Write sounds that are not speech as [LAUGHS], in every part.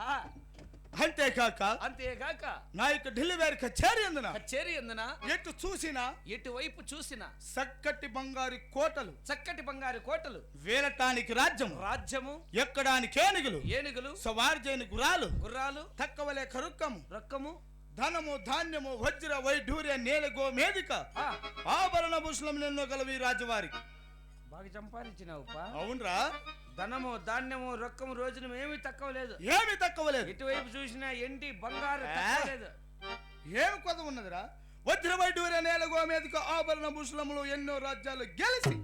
ఆ, అంతేకాక అంతేగాక నా యొక్క ఢిల్లీ వారి కచేరి ఎందున? కచేరి ఎందున? ఎటు చూసినా ఎటువైపు చూసిన? చక్కటి బంగారు కోటలు. చక్కటి బంగారు కోటలు. వేలటానికి రాజ్యం రాజ్యము. ఎక్కడానికి ఏనుగులు. ఏనుగులు. సవారి చేయని గురాలు. గుర్రాలు. తక్కవలే కరుక్కము. రొక్కము. ధనము ధాన్యము వజ్ర వైఢూర్య నేల గోమేదిక ఆ, ఆభరణ భూషణం ఎన్నో గలవి రాజువారికి బాగా సంపాదించినావు అవునరా. ధనము ధాన్యము రొక్కము రోజున ఏమీ తక్కువ లేదు ఏమి తక్కువలేదు. ఎటువైపు చూసినా ఎండి బంగారు? తక్కువ లేదు ఏమి కొద ఉన్నదిరా? వజ్ర వైఢూర్య నేల గోమేదిక ఆభరణ భూషణములు ఎన్నో రాజ్యాలు గెలిచి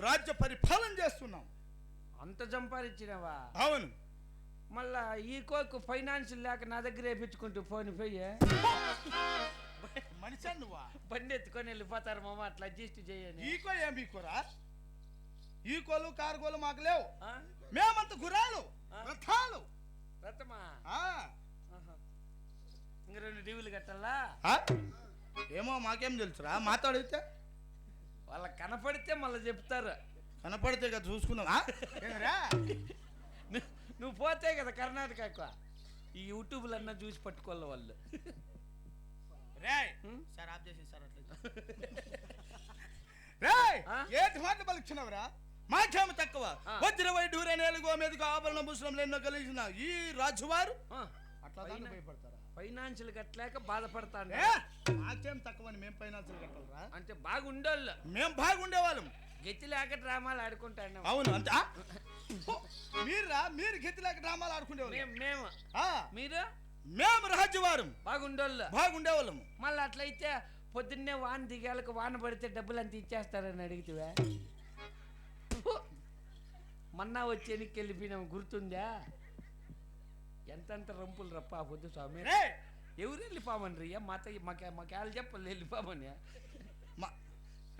రాజ్య పరిపాలన చేస్తున్నాం. అంత సంపాదించినావా అవును. మళ్ళా ఈ కోకు ఫైనాన్షియల్ లేక నా దగ్గర వేపించుకుంటూ ఫోన్ పోయి మనిషి నువ్వా బండి ఎత్తుకొని వెళ్ళిపోతారు మామ అట్లా అడ్జస్ట్ చేయని. ఈకో ఏం ఈకోరా ఈకోలు కార్గోలు మాకు లేవు? మేమంత గురాలు? రథాలు. రథమా. ఇంక రెండు డివులు కట్టాలా? ఏమో మాకేం తెలుసురా మాట్లాడితే? వాళ్ళకి కనపడితే మళ్ళీ చెప్తారు. కనపడితే కదా చూసుకుందాం? ను- పోతే కదా కర్ణాటకకు ఈ యూట్యూబ్లు అన్నా చూసి పట్టుకోవాలి వాళ్ళు. ఉం? సార్ ఆఫ్ చేసి సార్ అట్లా. [LAUGHS] రేయ్ ఆ? ఏటి మాట పలుకుతున్నావురా మాకేమ తక్కువ. వజ్ర వైఢూర నేలుగో మీదకు ఆభరణ భూషణంలో ఎన్నో కలిసిన ఈ రాజువారు? అట్లా దాన్ని భయపడతారా? ఫైనాన్షియల్ కట్టలేక బాధపడతాను మాకేం తక్కువ అని మేము ఫైనాన్షియల్ కట్టాలరా? అంటే బాగుండోళ్ళు మేము బాగుండేవాళ్ళం. గెత్తి లేక డ్రామాలు ఆడుకుంటాను. అవును అంతే. మీరురా మీరు గెతిలేక డ్రామాలు ఆడుకునేవాళ్ళం. మేము. మీరు? మేము రాజ్యవారం బాగుండోళ్ళు. బాగుండేవాళ్ళము. మళ్ళీ అట్లయితే పొద్దున్నే వాన దిగాలకు వాన పడితే డబ్బులు అంత ఇచ్చేస్తారని అడిగితే మన్నా వచ్చి వెనక్కి వెళ్ళిపోయినాం గుర్తుందా? ఎంతెంత రంపులు రప్ప పొద్దు స్వామి. రేయ్, ఎవరు వెళ్ళిపోమని మాత మాకే మాకేళ్ళు చెప్పాలి వెళ్ళిపోమని.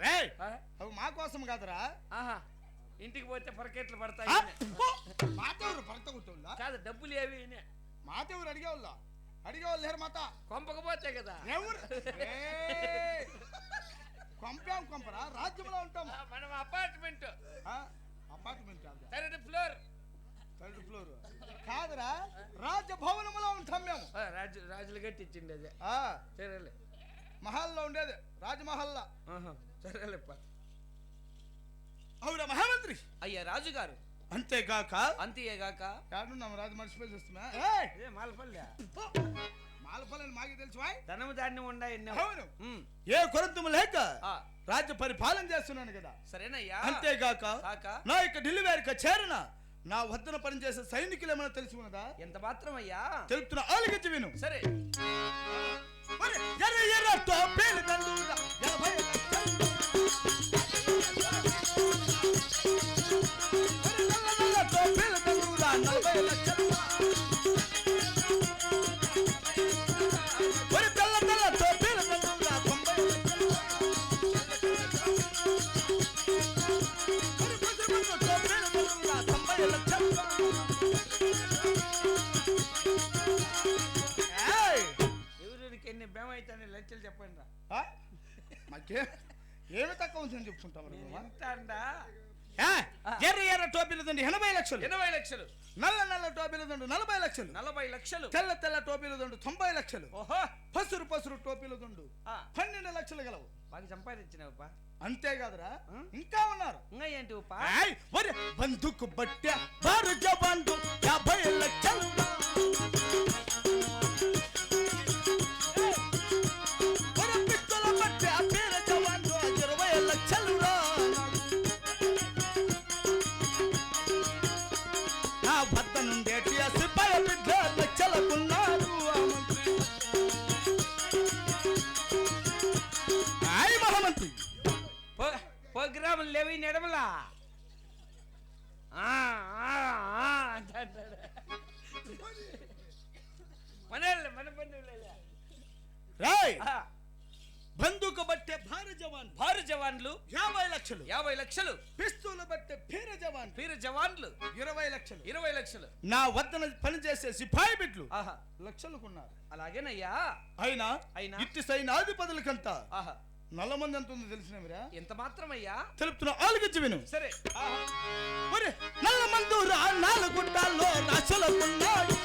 అవి మా కోసం కాదురా. ఆహా ఇంటికి పోతే పరకెట్లు? పడతాయి మాతెవరు భర్త కూర్చోళ్ళ కాదు డబ్బులు ఏవి. మాతెవరు అడిగేవాళ్ళ? అడిగేవాళ్ళు లేరు మాత. కొంపకపోతే కదా. ఎవరు? కొంపాం కొంపరా? రాజ్యంలో ఉంటాం. మనం apartment. Apartment third floor. Third floor. కాదురా రాజభవనంలో ఉంటాం మేము. రాజు రాజులు గట్టి ఇచ్చిండి అదే ఆ. సరేలే. మహల్లో ఉండేది రాజమహల్లా. సరేలేప్ప అవునా మహామంత్రి? అయ్యా రాజుగారు. అంతేగాక? అంతేగాక. ఏడున్నాం రాజు మర్చిపోయి చూస్తున్నా? ఏయ్! ఏ మాలపల్లె? మాలపల్లని మాకే తెలుసు ధనము ధాన్యం ఉండాయి అవును. ఏ కొరంతము లేక రాజ్య పరిపాలన చేస్తున్నాను కదా. సరేనయ్యా. అంతేగాక కాక. నా యొక్క ఢిల్లీ వారికి చేరిన నా వద్దన పనిచేసే సైనికులు ఏమైనా తెలిసి ఉన్నదా? ఎంత మాత్రం అయ్యా తెలుపుతున్న ఆలోచించి విను. సరే. మరి ఎర్ర ఎర్ర ఎన్ని బేమ అయితే లక్షలు చెప్పండి రా? [LAUGHS] మాకేం? ఏమి తక్కువ ఉందని చెప్పుకుంటాం. ఎంత అండా? ఎర్ర ఎర్ర టోపీలదండి ఎనభై లక్షలు. ఎనభై లక్షలు. నల్ల నల్ల టోపీలదండు నలభై లక్షలు. నలభై లక్షలు. తెల్ల తెల్ల టోపీలదండు తొంభై లక్షలు. ఓహో. పసురు పసురు టోపీలదండు ఆ, పన్నెండు లక్షలు గలవు. బాగా సంపాదించినావుపా అంతేకాదురా ఆ? ఇంకా ఉన్నారు. ఇంకా ఏంటి బందుకు బట్టె బారు ప్రోగ్రాములు లేవి నెడమలా? రాయ్! బందూకు బట్టే భారీ జవాన్. భారీ జవాన్లు? యాభై లక్షలు. యాభై లక్షలు. పిస్తులు బట్టే భీర జవాన్. వీర జవాన్లు. ఇరవై లక్షలు. ఇరవై లక్షలు. నా వద్దన పనిచేసే సిపాయి బిడ్లు. ఆహా. లక్షలకున్నారు అలాగేనయ్యా. అయినా అయినా? ఇట్టి సైనాధిపతులకంతా ఆహా. నల్ల మంది ఎంత ఉందో తెలిసినవిరా ఎంత మాత్రమయ్యా? తెలుపుతున్న ఆలోచించి విను. సరే. ఒరే, నల్ల మందురా నాలుగు గుట్టాల్లో రాసులకున్నాడు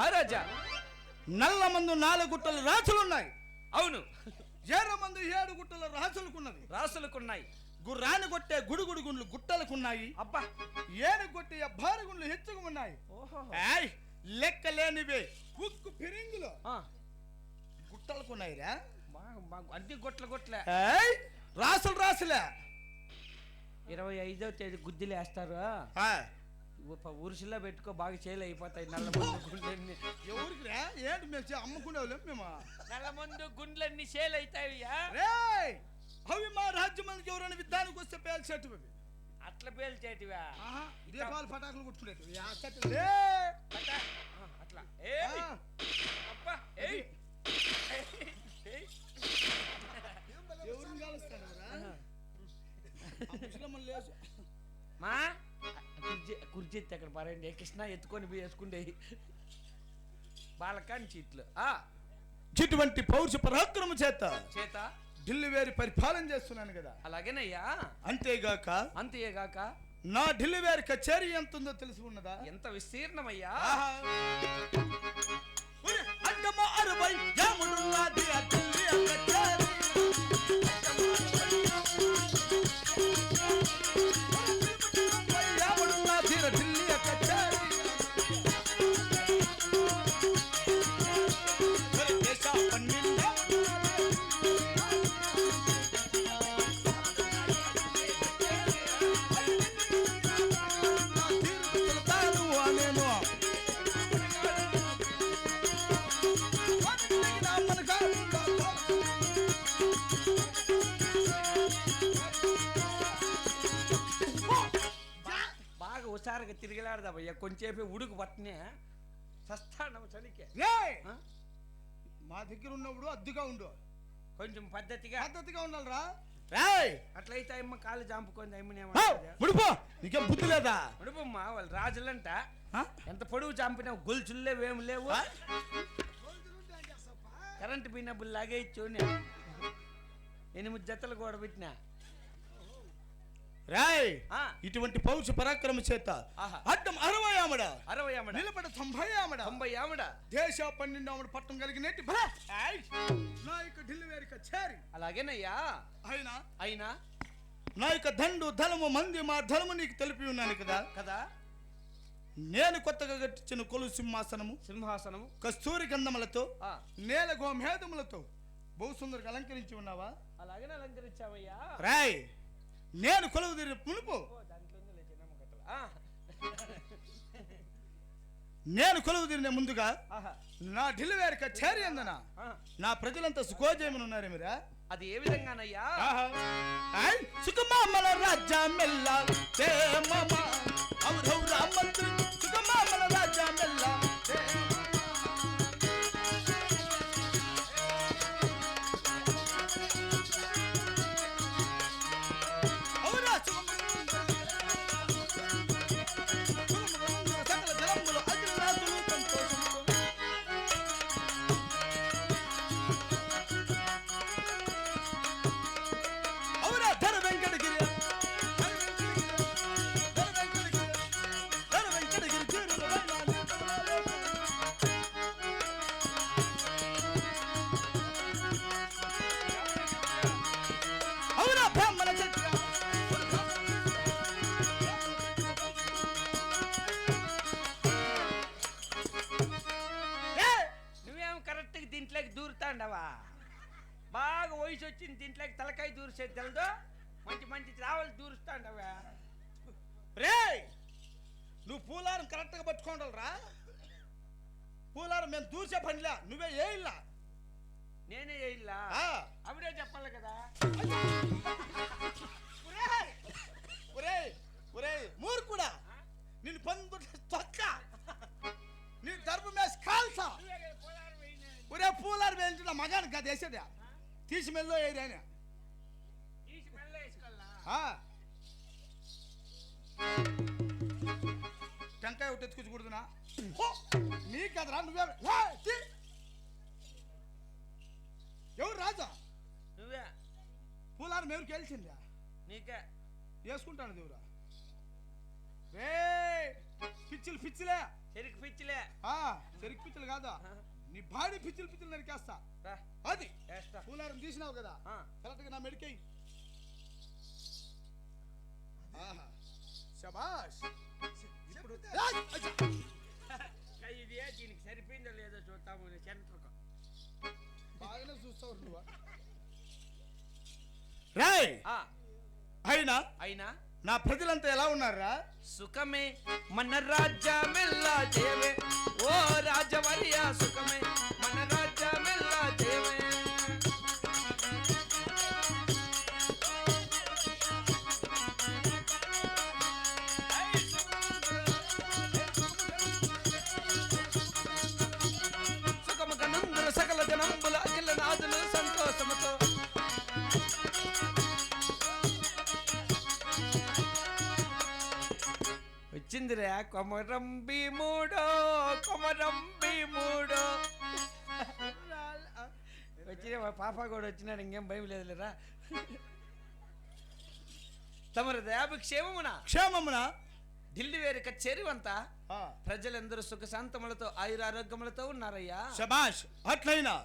మహారాజా నల్ల మందు నాలుగు గుట్టలు రాసులున్నాయి. అవును. ఎర్ర మందు ఏడు గుట్టల రాసులకున్నది. రాసులకున్నాయి. గుర్రాన్ని కొట్టే గుడుగుడు గుండ్లు గుట్టలకున్నాయి. అబ్బా. ఏను కొట్టే భారీ గుండ్లు హెచ్చుకు ఉన్నాయి ఏయ్ లెక్క లేనివే ఉక్కు పెరింగులు ఆ, గుట్టలకున్నాయిరా. బాగా అన్ని గొట్ల గొట్ల ఏయ్ రాసులు రాసులే. ఇరవై ఐదో తేదీ గుద్దిలు వేస్తారు ఆ, ఉరుసులో పెట్టుకో బాగా చేయలు అయిపోతాయి నల్ల మందు గుండ్లన్నీ. ఎవరికిరా ఏంటి మేము చే- అమ్ముకునేవాళ్ళం మేము? నల్ల మందు గుండ్లన్నీ సేల్ అవుతాయ్యా రేయ్! అవి మా రాజ్యం మందికి ఎవరైనా విధానికి వస్తే పేల్చేట్టు అవి అట్లా పేల్చేటివా? ఆహా, ఇదే పాలు పటాకులు కొట్టుకునేవి ఆ చెట్టు. అట్లా. ఆ, అక్కడ పారండి కృష్ణ ఎత్తుకొని పోయి వేసుకుంటే బాలకాని చీట్లు. ఆ. ఇటువంటి పౌరుష పరాక్రమ చేత చేత? ఢిల్లీ వేరి పరిపాలన చేస్తున్నాను కదా. అలాగేనయ్యా? అంతేగాక అంతేగాక? నా ఢిల్లీ వేరి కచేరీ ఎంత ఉందో తెలిసి ఉన్నదా? ఎంత విస్తీర్ణమయ్యా? అడ్డమ అరవై యాముడున్నది ఆ కొంచెంసేపు ఉడుకు పట్టనే. సస్తానం చలికే! ఆ? మా దగ్గర ఉన్నప్పుడు అద్దుగా ఉండు. కొంచెం పద్ధతిగా. పద్ధతిగా ఉండాలిరా. రాయ్ అట్లయితే అమ్మ కాలు జాంపుకొని హౌ! అమ్మనేమో ముడిపో! నీకేం బుద్ధి లేదా? ఉడుపమ్మ వాళ్ళు రాజులంట? ఎంత పొడుగు చంపినా గొలుసులు లేవు. ఏమి లేవు? కరెంట్ పోయినప్పుడు లాగే ఇచ్చోని. ఎనిమిది జతలు కూడా పెట్టినా రాయ్ ఇటువంటి పౌరుష పరాక్రమ చేత. అడ్డం అరవై ఆమడ అరవై ఆమడ నిలబడ తొంభై ఆమడ తొంభై ఆమడ దేశ పన్నెండు ఆమడ పట్టం కలిగినట్టు! నా యొక్క ఢిల్లీ వేరి కచేరి అలాగేనయ్యా. అయినా? అయినా? నా యొక్క దండు ధనము మంది మా ధనము నీకు తెలిపి ఉన్నాను కదా. కదా? నేను కొత్తగా కట్టించిన కొలు సింహాసనము సింహాసనము. కస్తూరి గంధములతో ఆ, నేల గోమేధములతో బహు సుందరంగా అలంకరించి ఉన్నావా? అలాగనే అలంకరించావయ్యా రాయ్ నేను కొలువు తీరి మునుపు నేను కొలువు తీరిన ముందుగా నా ఢిల్లీ వేరు కచేరి అందన? నా ప్రజలంతా సుఖోజయమని ఉన్నారు మీరా? అది ఏ విధంగానయ్యా? సుఖమామల రాజా వచ్చిన దీంట్లోకి తలకాయ దూరిసేది తెలదు? మంచి మంచి రావాలి దూరుస్తాండవా? రే నువ్వు పూలారం కరెక్ట్గా పట్టుకోండాలిరా? పూలారం మేము దూసే పనిలా నువ్వే ఏ ఇల్లా నేనే ఇల్లా ఆ. అప్పుడే చెప్పాలి కదా? తీసి మెల్లో ఏరియానే తీసి మెల్ల వేసుకోవాలా టెంకాయ ఒకటి ఎత్తుకొచ్చి కుడుతున్నా నీ కదరా నువ్వే. ఎవరు రాజా? నువ్వే. పూలారం ఎవరికి గెలిచిందా నీకే. వేసుకుంటాను దేవురా రే పిచ్చిలు పిచ్చిలే. చెరుకు పిచ్చిలే. ఆ చెరికి పిచ్చిలు కాదా? నీ బాడీ పిచ్చిలు పిచ్చిలు నరికేస్తా. అది. పూలారం తీసినావు కదా. కరెక్ట్గా నా మెడికై ఆహా. శబాష్. ఇప్పుడు! [LAUGHS] ఇది దీనికి సరిపోయిందో లేదో చూద్దాము సెంటర్కు బాగానే చూస్తావు నువ్వు. రాయ్! ఆ, అయినా? అయినా? నా ప్రజలంతా ఎలా ఉన్నారా? సుఖమే మన రాజ్యమెల్లా జయమే. ఓ రాజవర్య సుఖమే. వచ్చిందిరా కొమరం భీముడో కొమరం భీముడో వచ్చిన పాప కూడా వచ్చినాడు ఇంకేం భయం లేదులేరా. తమరి దయాభిక్షేమమున క్షేమమున? ఢిల్లీ వేరు కచేరివంతా ఆ, ప్రజలందరూ సుఖ శాంతములతో ఆయురారోగ్యములతో ఉన్నారయ్యా. శబాష్ అట్లయినా.